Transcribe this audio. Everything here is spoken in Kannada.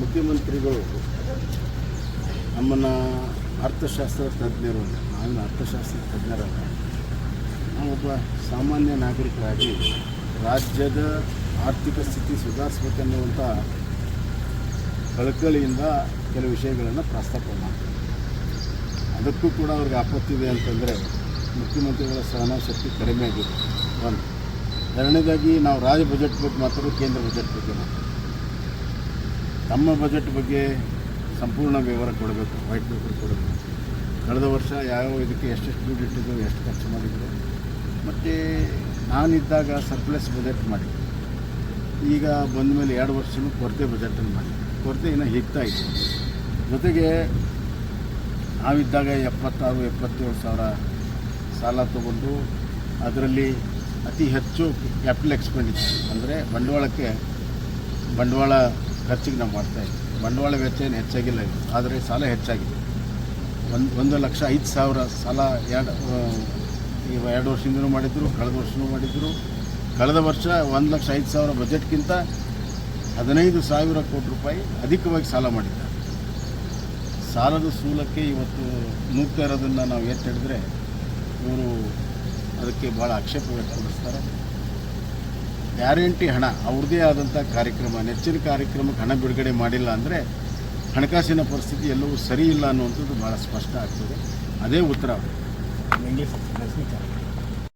ಮುಖ್ಯಮಂತ್ರಿಗಳು ನಮ್ಮನ್ನು ಅರ್ಥಶಾಸ್ತ್ರ ತಜ್ಞರು ನಾವಿನ ಅರ್ಥಶಾಸ್ತ್ರ ತಜ್ಞರಲ್ಲ. ನಾವೊಬ್ಬ ಸಾಮಾನ್ಯ ನಾಗರಿಕರಾಗಿ ರಾಜ್ಯದ ಆರ್ಥಿಕ ಸ್ಥಿತಿ ಸುಧಾರಿಸ್ಬೇಕನ್ನುವಂಥ ಕಳಕಳಿಯಿಂದ ಕೆಲವು ವಿಷಯಗಳನ್ನು ಪ್ರಸ್ತಾಪ ಮಾಡ್ತಾರೆ ಅದಕ್ಕೂ ಕೂಡ ಅವ್ರಿಗೆ ಆಪತ್ತಿದೆ ಅಂತಂದರೆ ಮುಖ್ಯಮಂತ್ರಿಗಳ ಸಹನಾ ಶಕ್ತಿ ಕಡಿಮೆ ಆಗಿದೆ. ಒಂದು. ಎರಡನೇದಾಗಿ ನಾವು ರಾಜ್ಯ ಬಜೆಟ್ ಬಗ್ಗೆ ಮಾತಾಡೋದು ಕೇಂದ್ರ ಬಜೆಟ್ ಬಗ್ಗೆ ಮಾತಾಡೋದು ತಮ್ಮ ಬಜೆಟ್ ಬಗ್ಗೆ ಸಂಪೂರ್ಣ ವಿವರ ಕೊಡಬೇಕು ವೈಟ್ ಪೇಪರ್ ಕೊಡಬೇಕು. ಕಳೆದ ವರ್ಷ ಯಾವ ಇದಕ್ಕೆ ಎಷ್ಟೆಷ್ಟು ದುಡ್ಡು ಇಟ್ಟಿದ್ದು, ಎಷ್ಟು ಖರ್ಚು ಮಾಡಿದ್ರು. ಮತ್ತು ನಾನಿದ್ದಾಗ ಸರ್ಪ್ಲಸ್ ಬಜೆಟ್ ಮಾಡಿ. ಈಗ ಬಂದ ಮೇಲೆ ಎರಡು ವರ್ಷನೂ ಕೊರತೆ ಬಜೆಟನ್ನು ಮಾಡಿ. ಕೊರತೆ ಇನ್ನೂ ಇದೆ. ಜೊತೆಗೆ ನಾವಿದ್ದಾಗ ಎಪ್ಪತ್ತಾರು, ಎಪ್ಪತ್ತೇಳು ಸಾವಿರ ಸಾಲ ತಗೊಂಡು ಅದರಲ್ಲಿ ಅತಿ ಹೆಚ್ಚು ಕ್ಯಾಪಿಟಲ್ ಎಕ್ಸ್ಪೆಂಡಿಚರ್ ಅಂದರೆ ಬಂಡವಾಳಕ್ಕೆ, ಬಂಡವಾಳ ಖರ್ಚಿಗೆ ನಾವು ಮಾಡ್ತಾಯಿದ್ದೀವಿ ಬಂಡವಾಳ ವೆಚ್ಚ ಏನು ಹೆಚ್ಚಾಗಿಲ್ಲ ಆದರೆ ಸಾಲ ಹೆಚ್ಚಾಗಿದೆ. ಒಂದು ಒಂದು ಲಕ್ಷ ಐದು ಸಾವಿರ ಸಾಲ ಎರಡು ಈಗ ಎರಡು ವರ್ಷದಿಂದಲೂ ಮಾಡಿದ್ರು, ಕಳೆದ ವರ್ಷವೂ ಮಾಡಿದ್ರು. ಕಳೆದ ವರ್ಷ ಒಂದು ಲಕ್ಷ ಐದು ಸಾವಿರ ಬಜೆಟ್ಗಿಂತ ಹದಿನೈದು ಸಾವಿರ ಕೋಟಿ ರೂಪಾಯಿ ಅಧಿಕವಾಗಿ ಸಾಲ ಮಾಡಿದ್ದಾರೆ. ಸಾಲದ ಸೂಲಕ್ಕೆ ಇವತ್ತು ನೂಗ್ತಾ ಇರೋದನ್ನು ನಾವು ಎತ್ತಿಡಿದ್ರೆ ಇವರು ಅದಕ್ಕೆ ಭಾಳ ಆಕ್ಷೇಪ ವ್ಯಕ್ತಪಡಿಸ್ತಾರೆ. ಗ್ಯಾರಂಟಿ ಹಣ, ಅವ್ರದ್ದೇ ಆದಂಥ ಕಾರ್ಯಕ್ರಮ, ನೆಚ್ಚಿನ ಕಾರ್ಯಕ್ರಮಕ್ಕೆ ಹಣ ಬಿಡುಗಡೆ ಮಾಡಿಲ್ಲ ಅಂದರೆ ಹಣಕಾಸಿನ ಪರಿಸ್ಥಿತಿ ಎಲ್ಲವೂ ಸರಿ ಇಲ್ಲ ಅನ್ನುವಂಥದ್ದು ಭಾಳ ಸ್ಪಷ್ಟ ಆಗ್ತದೆ. ಅದೇ ಉತ್ತರ.